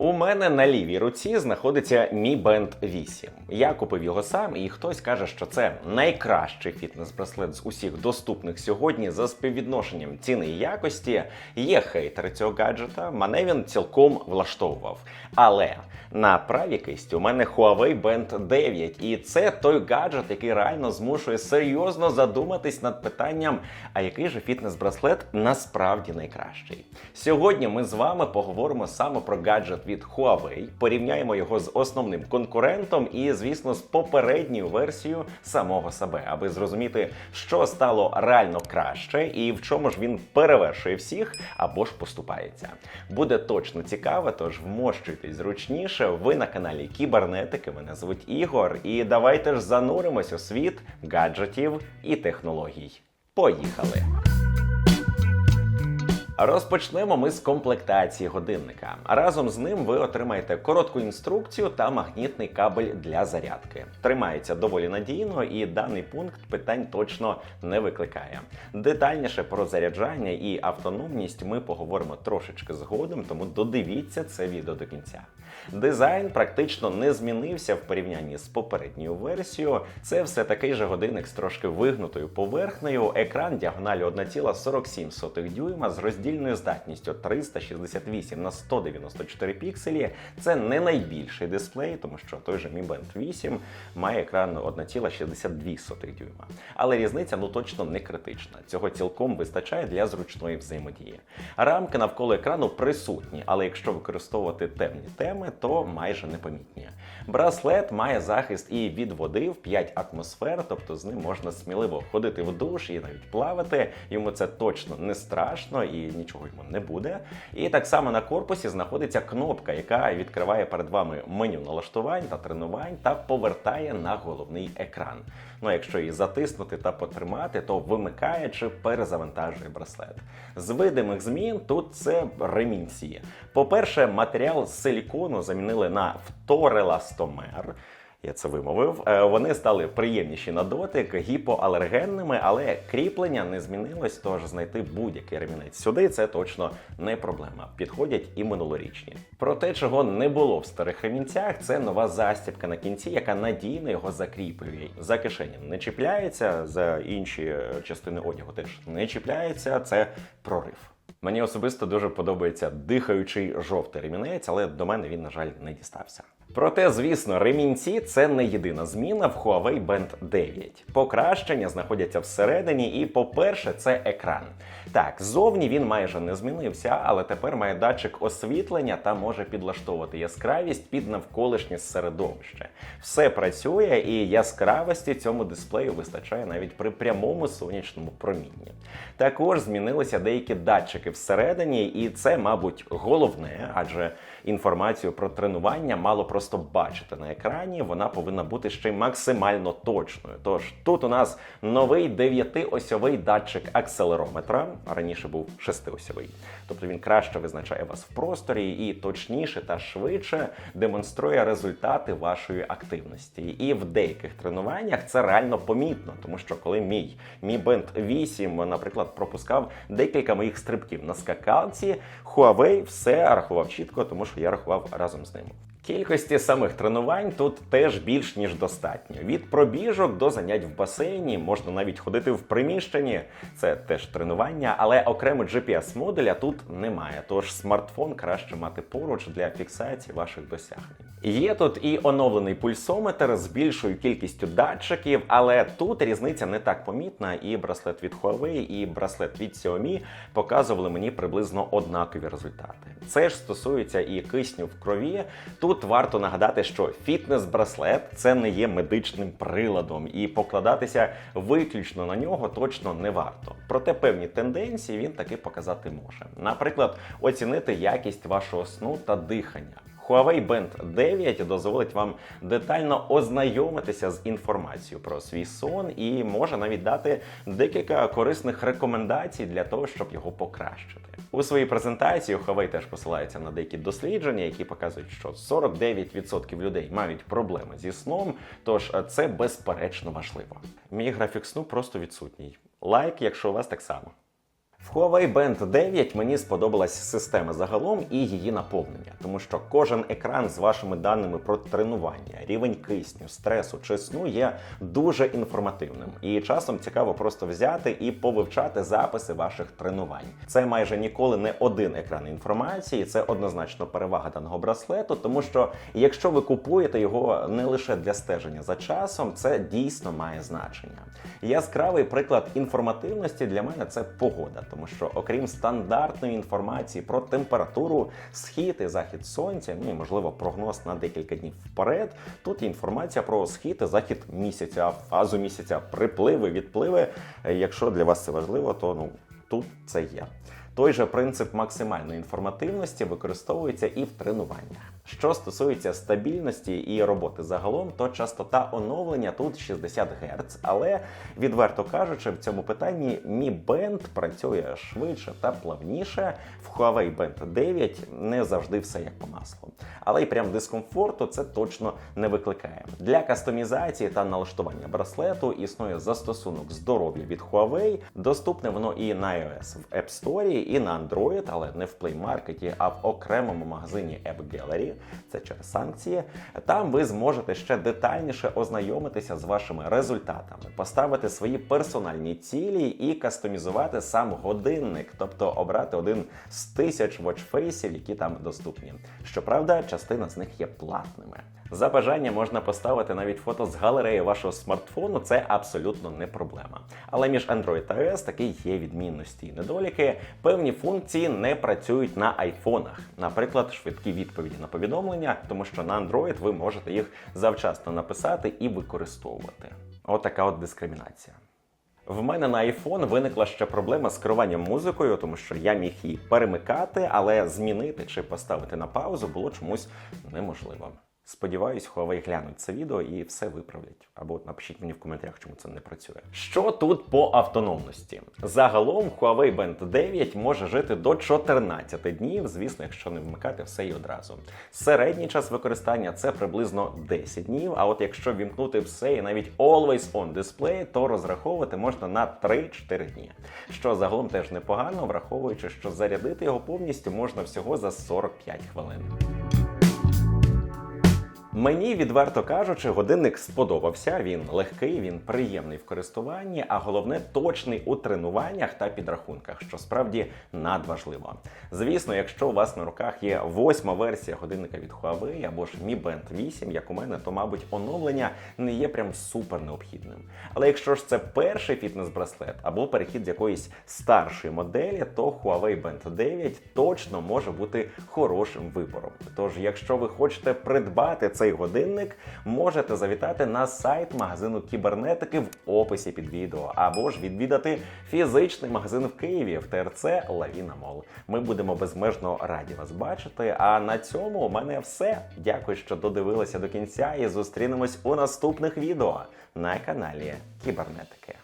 У мене на лівій руці знаходиться Mi Band 8. Я купив його сам, і хтось каже, що це найкращий фітнес-браслет з усіх доступних сьогодні за співвідношенням ціни і якості. Є хейтери цього гаджета, мене він цілком влаштовував. Але на правій кисті у мене Huawei Band 9, і це той гаджет, який реально змушує серйозно задуматись над питанням, а який же фітнес-браслет насправді найкращий. Сьогодні ми з вами поговоримо саме про гаджет від Huawei, порівняємо його з основним конкурентом і, звісно, з попередньою версією самого себе, аби зрозуміти, що стало реально краще і в чому ж він перевершує всіх або ж поступається. Буде точно цікаво, тож вмощуйтесь зручніше. Ви на каналі Кібернетики. Мене звуть Ігор, і давайте ж зануримось у світ гаджетів і технологій. Поїхали! Розпочнемо ми з комплектації годинника. Разом з ним ви отримаєте коротку інструкцію та магнітний кабель для зарядки. Тримається доволі надійно, і даний пункт питань точно не викликає. Детальніше про заряджання і автономність ми поговоримо трошечки згодом, тому додивіться це відео до кінця. Дизайн практично не змінився в порівнянні з попередньою версією. Це все такий же годинник з трошки вигнутою поверхнею. Екран діагоналю 1,47 дюйма з роздільною здатністю 368 на 194 пікселі. Це не найбільший дисплей, тому що той же Mi Band 8 має екран 1,62 дюйма. Але різниця ну точно не критична. Цього цілком вистачає для зручної взаємодії. Рамки навколо екрану присутні, але якщо використовувати темні теми, то майже непомітні. Браслет має захист і від води в 5 атмосфер, тобто з ним можна сміливо ходити в душ і навіть плавати. Йому це точно не страшно і нічого йому не буде. І так само на корпусі знаходиться кнопка, яка відкриває перед вами меню налаштувань та тренувань та повертає на головний екран. Ну, якщо її затиснути та потримати, то вимикає чи перезавантажує браслет. З видимих змін тут це ремінці. По-перше, матеріал з силікону замінили на фтореластомер. Я це вимовив. Е, Вони стали приємніші на дотик, гіпоалергенними, але кріплення не змінилось, тож знайти будь-який ремінець сюди це точно не проблема. Підходять і минулорічні. Про те, чого не було в старих ремінцях, це нова застібка на кінці, яка надійно його закріплює. За кишеням не чіпляється, за інші е, частини одягу теж не чіпляється. Це прорив. Мені особисто дуже подобається дихаючий жовтий ремінець, але до мене він, на жаль, не дістався. Проте, звісно, ремінці це не єдина зміна в Huawei Band 9. Покращення знаходяться всередині, і, по-перше, це екран. Так, ззовні він майже не змінився, але тепер має датчик освітлення та може підлаштовувати яскравість під навколишнє середовище. Все працює, і яскравості цьому дисплею вистачає навіть при прямому сонячному промінні. Також змінилися деякі датчики всередині, і це, мабуть, головне, адже інформацію про тренування мало просто бачити на екрані. Вона повинна бути ще й максимально точною. Тож тут у нас новий дев'ятиосьовий датчик акселерометра. Раніше був шестиосьовий. Тобто він краще визначає вас в просторі і точніше та швидше демонструє результати вашої активності. І в деяких тренуваннях це реально помітно, тому що коли мій Mi Band 8, наприклад, пропускав декілька моїх стрибків на скакалці, Huawei все рахував чітко, тому що я рахував разом з ним. Кількості самих тренувань тут теж більш ніж достатньо. Від пробіжок до занять в басейні можна навіть ходити в приміщенні. Це теж тренування, але окремо GPS-модуля тут немає. Тож смартфон краще мати поруч для фіксації ваших досягнень. Є тут і оновлений пульсометр з більшою кількістю датчиків, але тут різниця не так помітна. І браслет від Huawei, і браслет від Xiaomi показували мені приблизно однакові результати. Це ж стосується і кисню в крові. Тут варто нагадати, що фітнес-браслет це не є медичним приладом, і покладатися виключно на нього точно не варто. Проте певні тенденції він таки показати може. Наприклад, оцінити якість вашого сну та дихання. Huawei Band 9 дозволить вам детально ознайомитися з інформацією про свій сон і може навіть дати декілька корисних рекомендацій для того, щоб його покращити. У своїй презентації Huawei теж посилається на деякі дослідження, які показують, що 49% людей мають проблеми зі сном, тож це безперечно важливо. Мій графік сну просто відсутній. Лайк, якщо у вас так само. В Huawei Band 9 мені сподобалась система загалом і її наповнення, тому що кожен екран з вашими даними про тренування, рівень кисню, стресу чи сну є дуже інформативним. І часом цікаво просто взяти і повивчати записи ваших тренувань. Це майже ніколи не один екран інформації, це однозначно перевага даного браслету, тому що якщо ви купуєте його не лише для стеження за часом, це дійсно має значення. Яскравий приклад інформативності для мене це погода, тому що окрім стандартної інформації про температуру, схід і захід сонця, ну і можливо прогноз на декілька днів вперед. Тут є інформація про схід і захід місяця, фазу місяця, припливи, відпливи. Е, Якщо для вас це важливо, то ну тут це є. Той же принцип максимальної інформативності використовується і в тренуваннях. Що стосується стабільності і роботи загалом, то частота оновлення тут 60 Гц, але відверто кажучи, в цьому питанні Mi Band працює швидше та плавніше. В Huawei Band 9 не завжди все як по маслу. Але й прям дискомфорту це точно не викликає. Для кастомізації та налаштування браслету існує застосунок здоров'я від Huawei. Доступне воно і на iOS в App Store, і на Android, але не в Play Market, а в окремому магазині App Gallery. Це через санкції. Там ви зможете ще детальніше ознайомитися з вашими результатами, поставити свої персональні цілі і кастомізувати сам годинник, тобто обрати один з тисяч вочфейсів, які там доступні. Щоправда, частина з них є платними. За бажання можна поставити навіть фото з галереї вашого смартфону, це абсолютно не проблема. Але між Android та iOS таки є відмінності і недоліки. Певні функції не працюють на айфонах, наприклад, швидкі відповіді на повідомлення, тому що на Android ви можете їх завчасно написати і використовувати. Отака от дискримінація. В мене на iPhone виникла ще проблема з керуванням музикою, тому що я міг її перемикати, але змінити чи поставити на паузу було чомусь неможливо. Сподіваюсь, Huawei глянуть це відео і все виправлять. Або напишіть мені в коментарях, чому це не працює. Що тут по автономності? Загалом Huawei Band 9 може жити до 14 днів, звісно, якщо не вмикати все і одразу. Середній час використання це приблизно 10 днів. А от якщо вімкнути все і навіть Always On Display, то розраховувати можна на 3-4 дні. Що загалом теж непогано, враховуючи, що зарядити його повністю можна всього за 45 хвилин. Мені, відверто кажучи, годинник сподобався. Він легкий, він приємний в користуванні, а головне точний у тренуваннях та підрахунках, що справді надважливо. Звісно, якщо у вас на руках є восьма версія годинника від Huawei або ж Mi Band 8, як у мене, то мабуть оновлення не є прям супер необхідним. Але якщо ж це перший фітнес-браслет або перехід з якоїсь старшої моделі, то Huawei Band 9 точно може бути хорошим вибором. Тож, якщо ви хочете придбати цей годинник, можете завітати на сайт магазину кібернетики в описі під відео, або ж відвідати фізичний магазин в Києві в ТРЦ Лавіна Мол. Ми будемо безмежно раді вас бачити. А на цьому у мене все. Дякую, що додивилися до кінця, і зустрінемось у наступних відео на каналі Кібернетики.